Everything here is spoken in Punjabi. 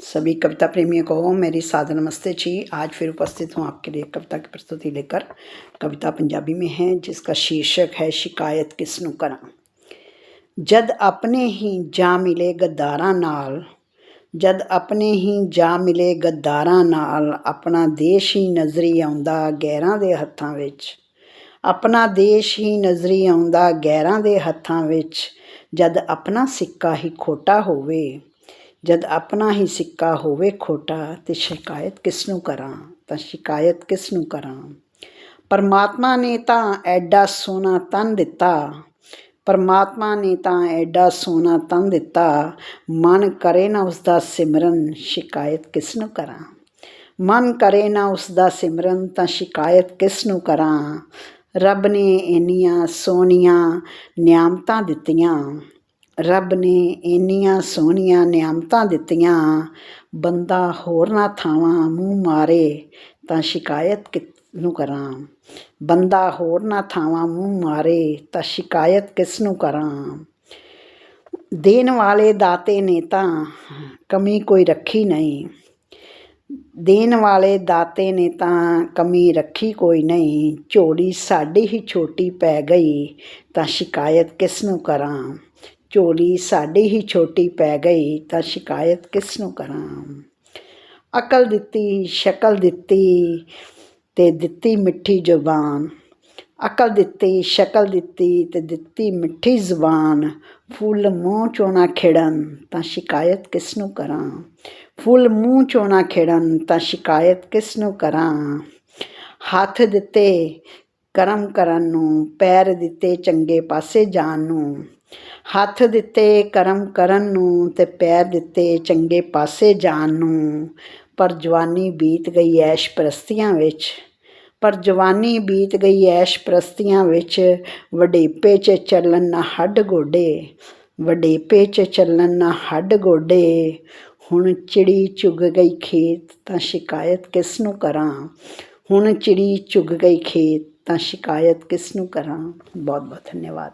सभी कविता प्रेमियों को मेरी सादर नमस्ते जी। आज फिर उपस्थित हूँ आपके लिए कविता की प्रस्तुति लेकर। कविता पंजाबी में है, जिसका शीर्षक है, शिकायत किस ਨੂੰ ਕਰਾਂ ਜਦ ਆਪਣੇ ਹੀ ਜਾ ਮਿਲੇ ਗੱਦਾਰਾਂ ਨਾਲ ਜਦ ਆਪਣੇ ਹੀ ਜਾ ਮਿਲੇ ਗੱਦਾਰਾਂ ਨਾਲ ਆਪਣਾ ਦੇਸ਼ ਹੀ ਨਜ਼ਰੀ ਆਉਂਦਾ ਗੈਰਾਂ ਦੇ ਹੱਥਾਂ ਵਿੱਚ ਆਪਣਾ ਦੇਸ਼ ਹੀ ਨਜ਼ਰੀ ਆਉਂਦਾ ਗੈਰਾਂ ਦੇ ਹੱਥਾਂ ਵਿੱਚ ਜਦ ਆਪਣਾ ਸਿੱਕਾ ਹੀ ਖੋਟਾ ਹੋਵੇ ਜਦ ਆਪਣਾ ਹੀ ਸਿੱਕਾ ਹੋਵੇ ਖੋਟਾ ਤੇ ਸ਼ਿਕਾਇਤ ਕਿਸ ਨੂੰ ਕਰਾਂ, ਤਾਂ ਸ਼ਿਕਾਇਤ ਕਿਸ ਨੂੰ ਕਰਾਂ? ਪਰਮਾਤਮਾ ਨੇ ਤਾਂ ਐਡਾ ਸੋਨਾ ਤਨ ਦਿੱਤਾ, ਪਰਮਾਤਮਾ ਨੇ ਤਾਂ ਐਡਾ ਸੋਨਾ ਤਨ ਦਿੱਤਾ, ਮਨ ਕਰੇ ਨਾ ਉਸ ਦਾ ਸਿਮਰਨ, ਸ਼ਿਕਾਇਤ ਕਿਸ ਨੂੰ ਕਰਾਂ? ਮਨ ਕਰੇ ਨਾ ਉਸ ਦਾ ਸਿਮਰਨ, ਤਾਂ ਸ਼ਿਕਾਇਤ ਕਿਸ ਨੂੰ ਕਰਾਂ? ਰੱਬ ਨੇ ਇੰਨੀਆਂ ਸੋਹਣੀਆਂ ਨਿਆਮਤਾਂ ਦਿੱਤੀਆਂ। ਰੱਬ ਨੇ ਇੰਨੀਆਂ ਸੋਹਣੀਆਂ ਨਿਆਮਤਾਂ ਦਿੱਤੀਆਂ, ਬੰਦਾ ਹੋਰ ਨਾ ਥਾਵਾਂ ਮੂੰਹ ਮਾਰੇ ਤਾਂ ਸ਼ਿਕਾਇਤ ਕਿਸ ਨੂੰ ਕਰਾਂ। ਬੰਦਾ ਹੋਰ ਨਾ ਥਾਵਾਂ ਮੂੰਹ ਮਾਰੇ ਤਾਂ ਸ਼ਿਕਾਇਤ ਕਿਸਨੂੰ ਕਰਾਂ। ਦੇਣ ਵਾਲੇ ਦਾਤੇ ਨੇ ਤਾਂ ਕਮੀ ਕੋਈ ਰੱਖੀ ਨਹੀਂ। ਦੇਣ ਵਾਲੇ ਦਾਤੇ ਨੇ ਤਾਂ ਕਮੀ ਰੱਖੀ ਕੋਈ ਨਹੀਂ। ਝੋਲੀ ਸਾਡੀ ਹੀ ਛੋਟੀ ਪੈ ਗਈ ਤਾਂ ਸ਼ਿਕਾਇਤ ਕਿਸ ਨੂੰ ਕਰਾਂ। ਝੋਲੀ ਸਾਡੀ ਹੀ ਛੋਟੀ ਪੈ ਗਈ ਤਾਂ ਸ਼ਿਕਾਇਤ ਕਿਸ ਨੂੰ ਕਰਾਂ? ਅਕਲ ਦਿੱਤੀ, ਸ਼ਕਲ ਦਿੱਤੀ ਤੇ ਦਿੱਤੀ ਮਿੱਠੀ ਜ਼ੁਬਾਨ। ਅਕਲ ਦਿੱਤੀ, ਸ਼ਕਲ ਦਿੱਤੀ ਤੇ ਦਿੱਤੀ ਮਿੱਠੀ ਜ਼ੁਬਾਨ। ਫੁੱਲ ਮੂੰਹ ਚੋਂ ਨਾ ਖਿੜਨ ਤਾਂ ਸ਼ਿਕਾਇਤ ਕਿਸ ਨੂੰ ਕਰਾਂ? ਫੁੱਲ ਮੂੰਹ ਚੋਂ ਨਾ ਖਿੜਨ ਤਾਂ ਸ਼ਿਕਾਇਤ ਕਿਸ ਨੂੰ ਕਰਾਂ? ਹੱਥ ਦਿੱਤੇ ਕਰਮ ਕਰਨ ਨੂੰ, ਪੈਰ ਦਿੱਤੇ ਚੰਗੇ ਪਾਸੇ ਜਾਣ ਨੂੰ, ਹੱਥ ਦਿੱਤੇ ਕਰਮ ਕਰਨ ਨੂੰ ਤੇ ਪੈਰ ਦਿੱਤੇ ਚੰਗੇ ਪਾਸੇ ਜਾਣ ਨੂੰ। ਪਰ ਜਵਾਨੀ ਬੀਤ ਗਈ ਐਸ਼ ਪ੍ਰਸਤੀਆਂ ਵਿੱਚ। ਪਰ ਜਵਾਨੀ ਬੀਤ ਗਈ ਐਸ਼ ਪ੍ਰਸਤੀਆਂ ਵਿੱਚ, ਵਡੇਪੇ 'ਚ ਚੱਲਣ ਨਾ ਹੱਡ ਗੋਡੇ, ਵਡੇਪੇ 'ਚ ਚੱਲਣ ਨਾ ਹੱਡ ਗੋਡੇ। ਹੁਣ ਚਿੜੀ ਚੁਗ ਗਈ ਖੇਤ, ਤਾਂ ਸ਼ਿਕਾਇਤ ਕਿਸ ਨੂੰ ਕਰਾਂ? ਹੁਣ ਚਿੜੀ ਚੁਗ ਗਈ ਖੇਤ ਤਾਂ ਸ਼ਿਕਾਇਤ ਕਿਸ ਨੂੰ ਕਰਾਂ? ਬਹੁਤ ਬਹੁਤ ਧੰਨਵਾਦ।